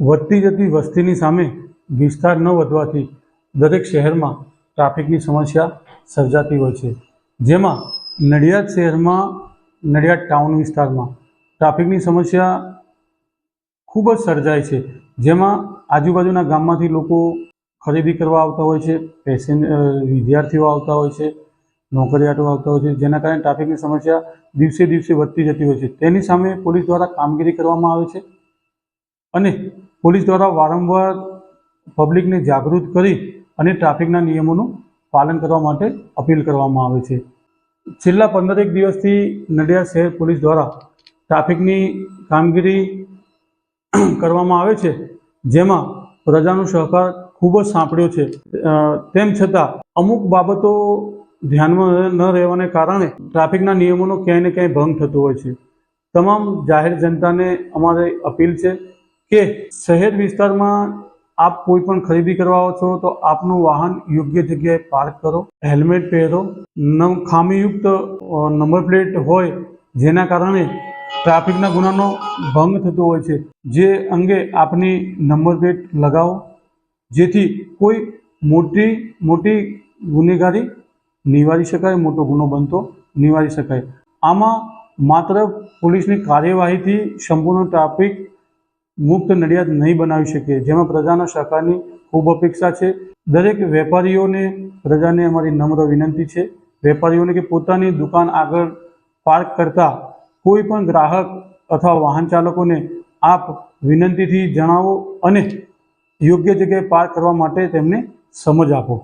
વધતી જતી વસ્તીની સામે વિસ્તાર ન વધવાથી દરેક શહેરમાં ટ્રાફિકની સમસ્યા સર્જાતી હોય છે. જેમાં નડિયાદ શહેરમાં, નડિયાદ ટાઉન વિસ્તારમાં ટ્રાફિકની સમસ્યા ખૂબ જ સર્જાય છે. જેમાં આજુબાજુના ગામમાંથી લોકો ખરીદી કરવા આવતા હોય છે પેસેન્જ વિદ્યાર્થીઓ આવતા હોય છે, નોકરિયાતો આવતા હોય છે, જેના કારણે ટ્રાફિકની સમસ્યા દિવસે દિવસે વધતી જતી હોય છે. તેની સામે પોલીસ દ્વારા કામગીરી કરવામાં આવે છે અને પોલીસ દ્વારા વારંવાર પબ્લિકને જાગૃત કરી અને ટ્રાફિકના નિયમોનું પાલન કરવા માટે અપીલ કરવામાં આવે છે. છેલ્લા પંદરેક દિવસથી નડિયાદ શહેર પોલીસ દ્વારા ટ્રાફિકની કામગીરી કરવામાં આવે છે, જેમાં પ્રજાનો સહકાર ખૂબ જ સાંપડ્યો છે. તેમ છતાં અમુક બાબતો ધ્યાનમાં ન રહેવાને કારણે ટ્રાફિકના નિયમોનો ક્યાંય ને ક્યાંય ભંગ થતો હોય છે. તમામ જાહેર જનતાને અમારે અપીલ છે કે શહેર વિસ્તારમાં આપ કોઈ પણ ખરીદી કરવા આવો છો તો આપનું વાહન યોગ્ય જગ્યાએ પાર્ક કરો હેલ્મેટ પહેરો ખામીયુક્ત નંબર પ્લેટ હોય જેના કારણે ટ્રાફિકના ગુનાનો ભંગ થતો હોય છે. જે અંગે આપની નંબર પ્લેટ લગાવો, જેથી કોઈ મોટી મોટી ગુનેગારી નિવારી શકાય, મોટો ગુનો બનતો નિવારી શકાય. આમાં માત્ર પોલીસની કાર્યવાહીથી સંપૂર્ણ ટ્રાફિક મુક્ત નડિયાદ નહીં બનાવી શકીએ. જેમાં પ્રજાના સહકારની ખૂબ અપેક્ષા છે. દરેક વેપારીઓને પ્રજાને અમારી નમ્ર વિનંતી છે. વેપારીઓને કે પોતાની દુકાન આગળ પાર્ક કરતા કોઈ પણ ગ્રાહક અથવા વાહન ચાલકોને આપ વિનંતીથી જણાવો અને યોગ્ય જગ્યાએ પાર્ક કરવા માટે તેમને સમજ આપો.